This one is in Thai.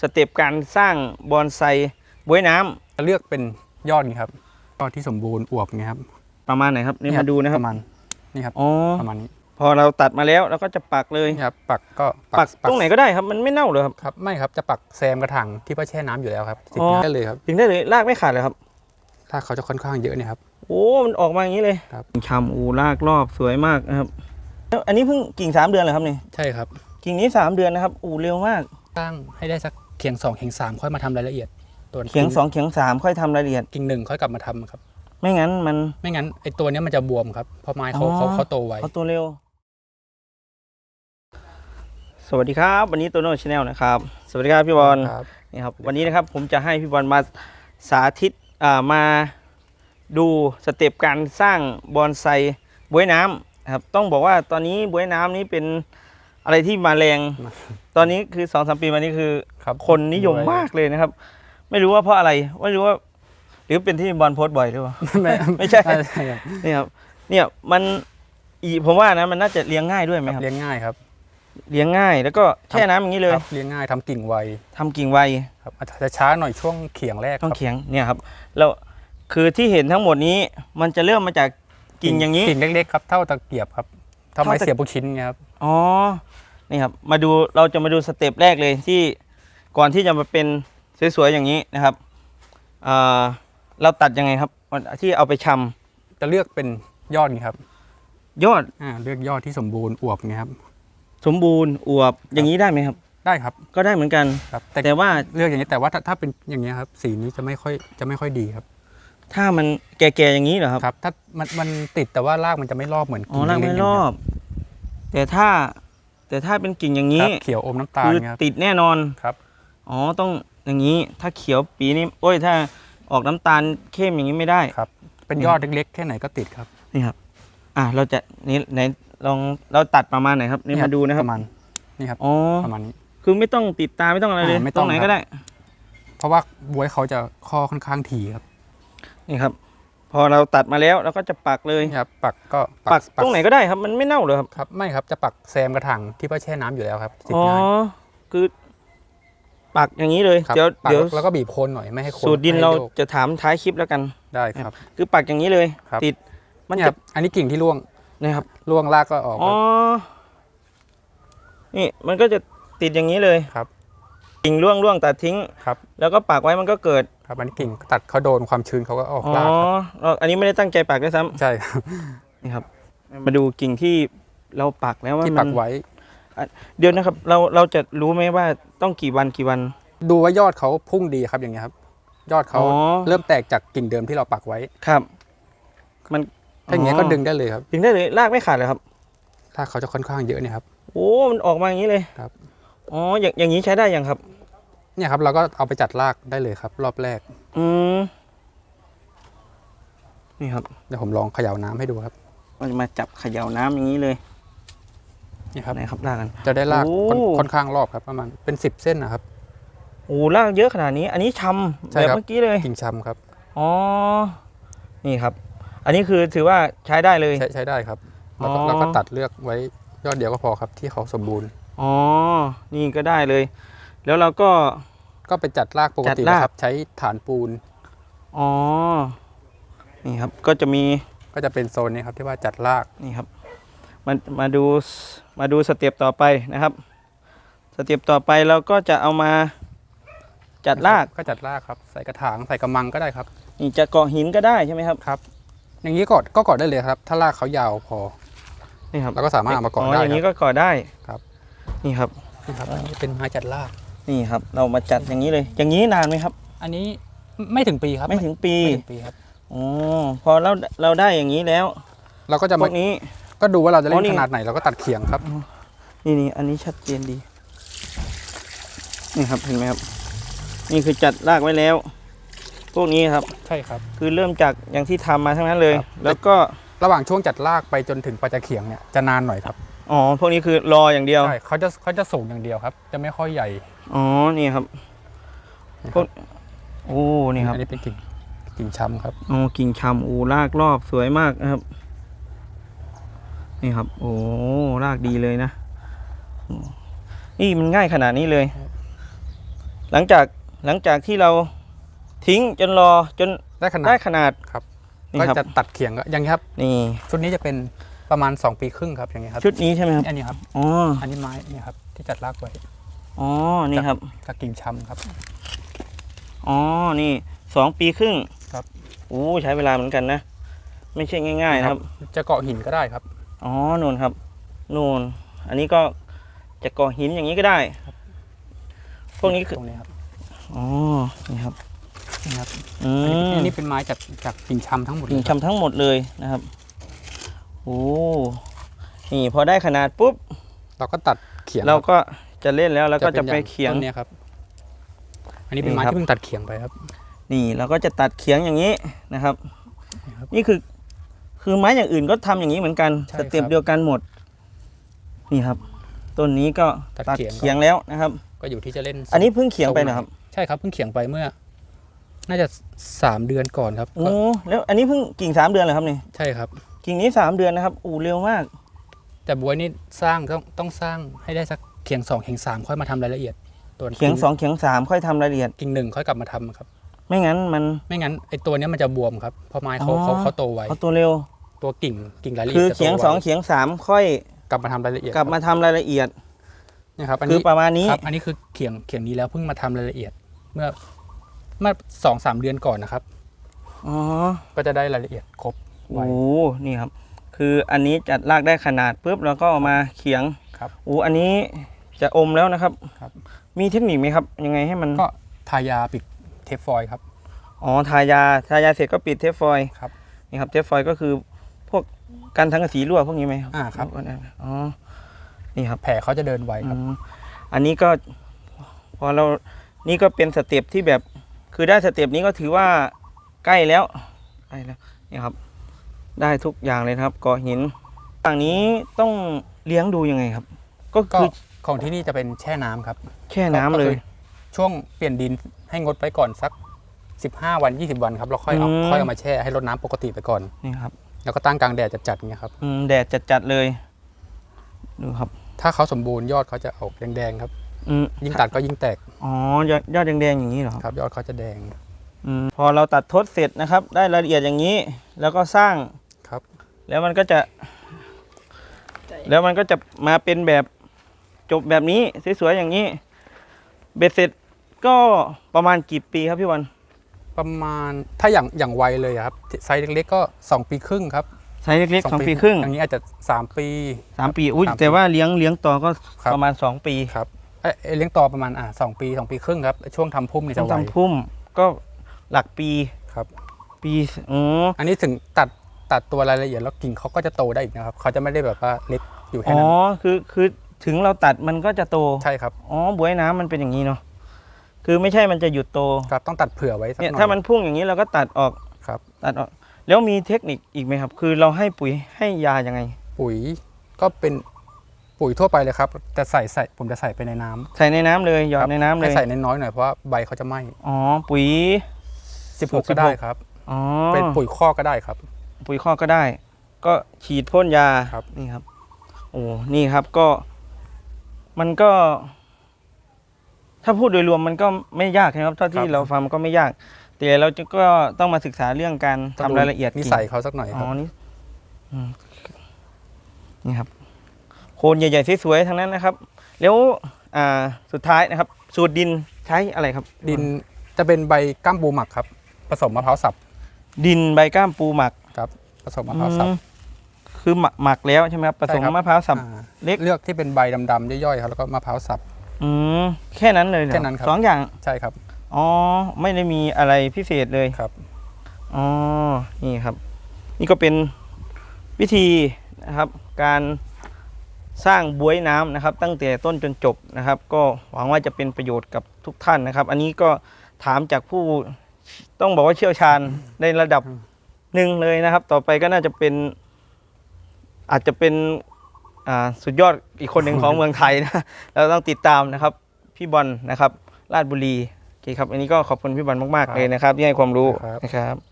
สเต็ปการสร้างบอนไซบวยน้ำจะเลือกเป็นยอดนี้ครับยอดที่สมบูรณ์อวบไงครับประมาณไหนครับนี่มาดูนะคปรับระมาณนี่ครับอ๋อประมาณนี้พอเราตัดมาแล้วเราก็จะปักเลยนี่ครับ ปักก็ปักตรงไหนก็ได้ครับมันไม่เน่าเลยครับครับไม่ครับจะปักแซมกระถางที่ว่าแช่น้ำอยู่แล้วครับติดอ๋อได้เลยครับถึงได้เลยรากไม่ขาดเลยครับถ้าเขาจะค่อนข้างเยอะเนี่ยครับโอ้มันออกมาอย่างนี้เลยครับชำอูรากรอบสวยมากนะครับแล้วอันนี้เพิ่งกิ่งสามเดือนเลยครับนี่ใช่ครับ กิ่งนี้สามเดือนนะครับ อูเร็วมากตั้งให้ได้สัก เขียงสองเขียงสามค่อยมาทำรายละเอียดตัวเขียงสองเขียงสามค่อยทำรายละเอียด กิ่งหนึ่งค่อยกลับมาทำครับ ไม่งั้นมัน ไม่งั้นไอตัวเนี้ยมันจะบวมครับเพราะไม้เขาอ๋อเขาเขาโตไว เอาตัวเร็ว สวัสดีครับ วันนี้ตัวโน้ชาแนลนะครับ สวัสดีครับพี่บอลครับนี่ครับวันนี้นะครับผมจะให้พี่บอลมาสาธิตอ่ามาดูสเต็ปการสร้างบอนไซบวยน้ำนะครับต้องบอกว่าตอนนี้บวยน้ำนี้เป็นอะไรที่มาแรงตอนนี้คือสองสามปีมานี้คือ ครับคนนิยมมากเลยนะครับ ไม่รู้ว่าเพราะอะไรไม่รู้ว่า หรือเป็นที่บอลโพสต์บ่อยหรือเปล่าไม่ไม่ใช่น่าจะครับนี่ครับเนี่ยมันอีผมว่านะมันน่าจะเลี้ยงง่ายด้วยไหมครับเลี้ยงง่ายครับ เลี้ยงง่ายแล้วก็แช่น้ำอย่างนี้เลยครับเลี้ยงง่ายทำกิ่งไวทำกิ่งไวครับอาจจะช้าหน่อยช่วงเขียงแรกคต้อรังบเขียงเนี่ยครับแล้วคือที่เห็นทั้งหมดนี้มันจะเริ่มมาจากกิ่งอย่างนี้กิ่งเล็กๆครับเท่าตะเกียบครับทำไมเท่าตะเสียบลูกชิ้นไงครับอ๋อนี่ครับมาดูเราจะมาดูสเต็ปแรกเลยที่ ก่อนที่จะมาเป็นสวยๆอย่างนี้นะครับอ่าเราตัดยังไงครับวันที่เอาไปชำจะเลือกเป็นยอดนี้ครับ ยอดอ่าเลือกยอดที่สมบูรณ์อวบไงครับสมบูรณ์อวบอย่างนี้ได้ไหมครับ ได้ครับ ก็ได้เหมือนกันครับแต่แต่ว่าเลือกอย่างนี้แต่ว่าถ้าถ้าเป็นอย่างนี้ยครับ สีนี้จะไม่ค่อยจะไม่ค่อยดีครับ ถ้ามันแก่ๆอย่างนี้เหรอครับครับ ถ้ามันมันติดแต่ว่ารากมันจะไม่รอบเหมือนอ๋อกิ่งรากไม่เล็กๆรย่างอเงี้ยบแต่ถ้าแต่ถ้าเป็นกิ่งอย่างคนี้รับเขียวอมน้ำตาลคือเงี้ยครับติดแน่นอนครับ อ๋อต้องอย่างนี้ถ้าเขียวปีนี้โอ้ยถ้าออกน้ำตาลเข้มอย่างนี้ไม่ได้ครับ เป็นนี่ยอดเล็กๆแค่ไหนก็ติดครับนี่ครับ อะเราจะนี่ไหนลองเราตัดประมาณไหนครับนี่นี่มาดูนะครับประมาณนี่ครับอ๋อประมาณนี้คือไม่ต้องติดตาไม่ต้องอะไรเลยอ่าไม่ตต้รองงไหนครับก็ได้ เพราะว่าบวยเขาจะข้อค่อนข้างถี่ครับ นี่ครับ พอเราตัดมาแล้วเราก็จะปักเลยนี่ครับ ปักก็ปักตรงไหนก็ได้ครับ มันไม่เน่าเลยครับครับ ไม่ครับจะปักแซมกระถางที่ว่าแช่น้ำอยู่แล้วครับติดอ๋อง่ายคือ ปักอย่างนี้เลยครับเดี๋ยวปักเดี๋ยวแล้วก็บีบโคนหน่อยไม่ให้โคนสูตรดินไม่ให้เราโยกจะถามท้ายคลิปแล้วกัน ได้ครับ คือปักอย่างนี้เลย ครับ ติดมันเนี่ยจะอันนี้กิ่งที่ร่วงนะครับร่วงรากก็ออกอ๋อนี่มันก็จะติดอย่างนี้เลยครับกิ่งร่วงร่วงตัดทิ้ง ครับแล้วก็ปักไว้มันก็เกิดครับอันนี้กิ่งตัดเขาโดนความชื้นเขาก็ออกอ๋อรากครับเราอันนี้ไม่ได้ตั้งใจปักด้วยซ้ำใช่ครับนี่ครับ มาดูกิ่งที่เราปักแล้วว่าที่มัปันกไว้ เดี๋ยวนะครับ เราเราจะรู้ไหมว่าต้องกี่วันกี่วัน ดูว่ายอดเขาพุ่งดีครับอย่างเงี้ยครับ ยอดเขาอ๋อ เริ่มแตกจากกิ่งเดิมที่เราปักไว้ครับ มันถ้าอย่างเงี้ยก็ดึงได้เลยครับ ดึงได้เลยรากไม่ขาดเลยครับ ถ้าเขาจะค่อนข้างเยอะเนี่ยครับ โอ้มันออกมาอย่างนี้เลยครับ อ๋ออย่างอย่างนี้ใช้ได้ยังครับ เนี่ยครับเราก็เอาไปจัดรากได้เลยครับ รอบแรกอืมนี่ครับเดี๋ยวผมลองเขย่าน้ำให้ดูครับ เราจะมาจับเขย่าน้ำอย่างนี้เลย นี่ครับไหนครับรากกัน จะได้รากโอ้ค่อนค่อนข้างรอบครับประมาณเป็นสิบเส้นนะครับ โอ้รากเยอะขนาดนี้ อันนี้ชำใช่แบบครับ เมื่อกี้เลย กิ่งชำครับอ๋อ นี่ครับ อันนี้คือถือว่าใช้ได้เลย ใช้ใช้ได้ครับแล้วก็อ๋อแล้วก็ตัดเลือกไว้ยอดเดียวก็พอครับที่เขาสมบูรณ์ อ๋อ นี่ก็ได้เลย แล้วเราก็ ก็ไปจัดรากปกจัดติราก นะครับใช้ฐานปูนอ๋อ นี่ครับ ก็จะมี ก็จะเป็นโซนนี้ครับที่ว่าจัดรากนี่ครับ มามาดูมาดูสเต็ปต่อไปนะครับ สเต็ปต่อไปเราก็จะเอามาจัดรากก็จัดรากครับ ใส่กระถางใส่กระมังก็ได้ครับนี่จะเกาะหินก็ได้ใช่ไหมครับครับ อย่างนี้กอดก็กอดได้เลยครับ ถ้ารากเขายาวพอนี่ครับเราก็สามารถเอามาเกาะได้อย่างนี้ครับก็เกาะได้ครับ นี่ครับนี่ครับอันนี้เป็นไม้จัดรากนี่ครับ เรามาจัดอย่างนี้เลย อย่างนี้นานไหมครับ อันนี้ไม่ถึงปีครับ ไม่ถึงปีไม่ถึงปีครับอ๋อพอเราเราได้อย่างนี้แล้ว เราก็จะพมาวกนี้ ก็ดูว่าเราจะอ๋เล่อนี่นขนาดไหนเราก็ตัดเขียงครับ นี่นี่อันนี้ชัดเจนดี นี่ครับเห็นไหมครับ นี่คือจัดรากไว้แล้ว พวกนี้ครับ ใช่ครับ คือเริ่มจากอย่างที่ทำมาทั้งนั้นเลยครับแล้วก็ระหว่างช่วงจัดรากไปจนถึงปลายจะเขียงเนี่ยจะนานหน่อยครับ อ๋อ พวกนี้คือรออย่างเดียว ใช่เขาจะเขาจะสูงอย่างเดียวครับ จะไม่ค่อยใหญ่ อ๋อ นี่ครับ พวก โอ้ นี่ครับ อันนี้เป็นกิ่งกิ่งช้ำครับ อ๋อ กิ่งชำอูรากรอบสวยมากนะครับ นี่ครับ โอ้รากดีเลยนะนี่มันง่ายขนาดนี้เลย หลังจากหลังจากที่เราทิ้งจนรอจนได้ขนาได้ดขนาดครับนี่ก็ครับจะตัดเขียงก็อย่างนี้ครับ นี่ ชุดนี้จะเป็นประมาณ 2 ปีครึ่งครับอย่างนี้ครับ ชุดนี้ใช่ไหมครับอันนี้ครับอ๋ออันนี้ไม้เนี่ยครับ ที่จัดรากไว้อ๋อนี่ครับกับกิ่งช้ำครับอ๋อนี่สองปีครึ่งครับโอ้ใช้เวลาเหมือนกันนะ ไม่ใช่ง่ายๆนะครับ จะเกาะหินก็ได้ครับ อ๋อนู่นครับนู่นอันนี้ก็จะก่อหินอย่างนี้ก็ได้พวกนี้คือตรงนี้ครับอ๋อนี่ครับนี่ครับอือันนี้มอันนี้เป็นไม้จากจากกิ่งช้ำทั้งหมดเลกิ่งยครับชำทั้งหมดเลยนะครับโอ้นี่พอได้ขนาดปุ๊บ เราก็ตัดเขียงเราครับก็จะเล่นแล้วแล้วก็จะไปนอางเขียงต้นเนี้ยครับ อันนี้เป็นไม้นี่ครับที่เพิ่งตัดเขียงไปครับ นี่เราก็จะตัดเขียงอย่างนี้นะครับ นี่ครับนี่คือ คือไม้อย่างอื่นก็ทำอย่างนี้เหมือนกันใช่สเต็ปครับเดียวกันหมด นี่ครับ ต้นนี้ก็ตัดตัดเขียงเขียงแล้วนะครับ ก็อยู่ที่จะเล่น อันนี้เพิ่งเขียงไปนะครับ ใช่ครับเพิ่งเขียงไปเมื่อ น่าจะสามเดือนก่อนครับโอ้ก็แล้วอันนี้เพิ่งกิ่งสามเดือนเหรอครับนี่ใช่ครับ กิ่งนี้สามเดือนนะครับอู้เร็วมาก แต่บวยนี่สร้างต้องต้องสร้างให้ได้สักเขียงสองเขียงสามค่อยมาทำรายละเอียดตัวเขียงสองเขียงสามค่อยทำรายละเอียดกิ่งหนึ่งค่อยกลับมาทำครับ ไม่งั้นมันไม่งั้นไอตัวเนี้ยมันจะบวมครับเพราะไม้เขาอ๋อเขาเขาโตไวเอาตัวเร็ว ตัวกิ่งกิ่งรายละเอียดคือจะโตเขียงไวสองเขียงสามค่อยกลับมาทำรายละเอียดกลับมาทำรายละเอียดเนี่ยครับอันคือนี้ประมาณนี้ ครับอันนี้คือเขียงเขียงนี้แล้วเพิ่งมาทำรายละเอียด เมื่อเมื่อสองสามเดือนก่อนนะครับ อ๋อก็จะได้รายละเอียดครบไว โอ้นี่ครับ คืออันนี้จัดรากได้ขนาดปุ๊บแล้วก็เอามาเขียงครับโอ้อันนี้จะอมแล้วนะครับ ครับ มีเทคนิคไหมครับ ยังไงให้มันก็ทายาปิดเทปฟอยล์ครับ อ๋อทายาทายาเสร็จก็ปิดเทปฟอยล์ครับนี่ครับเทปฟอยล์ก็คือพวกกันทั้งกระสีรั่วพวกนี้ไหมอ่าครับ อ๋อนี่ครับแผลเขาจะเดินไวครับอืมอันนี้ก็ พอเรานี่ก็เป็นสเต็ปที่แบบ คือได้สเต็ปนี้ก็ถือว่าใกล้แล้วใกล้แล้วนี่ครับ ได้ทุกอย่างเลยนะครับก่อหินฝั่งนี้ต้องเลี้ยงดูยังไงครับ ก็ก็คือของที่นี่จะเป็นแช่น้ำครับ แช่น้ำเลยก็คือช่วงเปลี่ยนดิน ให้งดไปก่อนสัก 15 วัน 20 วันครับเราค่อยเอาอืม ค่อยเอามาแช่ให้รดน้ำปกติไปก่อน นี่ครับแล้วก็ตั้งกลางแดดจัดๆเงี้ยครับอืมแดดจัดๆเลย ดูครับถ้าเขาสมบูรณ์ยอดเขาจะออกแดงๆครับอืมยิ่งตัดก็ยิ่งแตกอ๋อยอดยอดแดงๆอย่างนี้เหรอครับครับยอดเขาจะแดงอืมพอเราตัดทดเสร็จนะครับ ได้รายละเอียดอย่างนี้ แล้วก็สร้าง ครับ แล้วมันก็จะ แล้วมันก็จะมาเป็นแบบจบแบบนี้สวยๆอย่างนี้ เบ็ดเสร็จ ก็ประมาณกี่ปีครับพี่วันประมาณถ้าอย่างอย่างไวเลยอะครับไซส์เล็กๆก็ 2 ปีครึ่งครับไซส์เล็กๆสองปีครึ่งอย่างนี้อาจจะ 3 ปีสามปีอุ้ยสามปีแต่ว่าเลี้ยงเลี้ยงต่อก็ครับประมาณสองปีครับเอ้ยเอ้ยเลี้ยงต่อประมาณอ่าสองปีสองปีครึ่งครับช่วงทำพุ่มเนี่ยต้อจะงไวทำพุ่มก็หลักปีครับ ปีอ๋อ อันนี้ถึงตัดตัดตัวรายละเอียดแล้วกิ่งเขาก็จะโตได้อีกนะครับเขาจะไม่ได้แบบว่าเล็กอยู่แค่อ๋อ นั้นคือ คือ ถึงเราตัดมันก็จะโต ใช่ครับ อ๋อ บวยน้ำมันเป็นอย่างนี้เนาะ คือไม่ใช่มันจะหยุดโตครับต้องตัดเผื่อไว้สักหเนี่ยน่อย ถ้ามันพุ่งอย่างนี้เราก็ตัดออกครับ ตัดออก แล้วมีเทคนิคอีกไหมครับ คือเราให้ปุ๋ยให้ยายังไง ปุ๋ยก็เป็นปุ๋ยทั่วไปเลยครับแต่ใส่ใส่ผมจะใส่ไปในน้ำใส่ในน้ำเลยหยอคดรับในน้ำเลให้ยใส่น้อยๆหน่อยเพราะว่าใบเขาจะไหม้อ๋อปุ๋ย16ก็ได้ครับ อ๋อเป็นปุ๋ยข้อกก็ได้ครับ ปุ๋ยข้อกก็ได้ ก็ฉีดพ่นยาครับ นี่ครับ โอ้นี่ครับก็ มันก็ ถ้าพูดโดยรวมมันก็ไม่ยากนะครับเท่าที่เราฟังมันก็ไม่ยาก แต่เราจะก็ต้องมาศึกษาเรื่องการทำรายละเอียดนิกิ่งสัยเขาสักหน่อยอ๋คอรับนี่อืมนี่ครับ โคนใหญ่ๆสวยๆทั้งนั้นนะครับ แล้วอ่าสุดท้ายนะครับ สูตรดินใช้อะไรครับ ดินจะเป็นใบก้ามปูหมักครับ ผสมมะพร้าวสับดินใบก้ามปูหมักครับ ผสมมะพร้าวสับ อืมคือหมักหมักแล้วใช่ไหมครับผสมใช่ครับ มะพร้าวสับ อ่าเล็ก เลือกที่เป็นใบดำๆย่อยๆครับแล้วก็มะพร้าวสับ อืมแค่นั้นเลยเหรอแค่นั้นครับ สองอย่างใช่ครับอ๋อไม่ได้มีอะไรพิเศษเลยครับ อ๋อนี่ครับ นี่ก็เป็นวิธีนะครับ การสร้างบวยน้ำนะครับ ตั้งแต่ต้นจนจบนะครับ ก็หวังว่าจะเป็นประโยชน์กับทุกท่านนะครับ อันนี้ก็ถามจากผู้ต้องบอกว่าเชี่ยวชาญในระดับหนึ่งเลยนะครับ ต่อไปก็น่าจะเป็น อาจจะเป็นอ่า สุดยอดอีกคนหนึ่งของเมืองไทยนะเราต้องติดตามนะครับพี่บอลนะครับราชบุรีโอเคครับอันนี้ก็ขอบคุณพี่บอลมากครัๆบเลยนะครับที่ให้ความรู้ครับนะครับ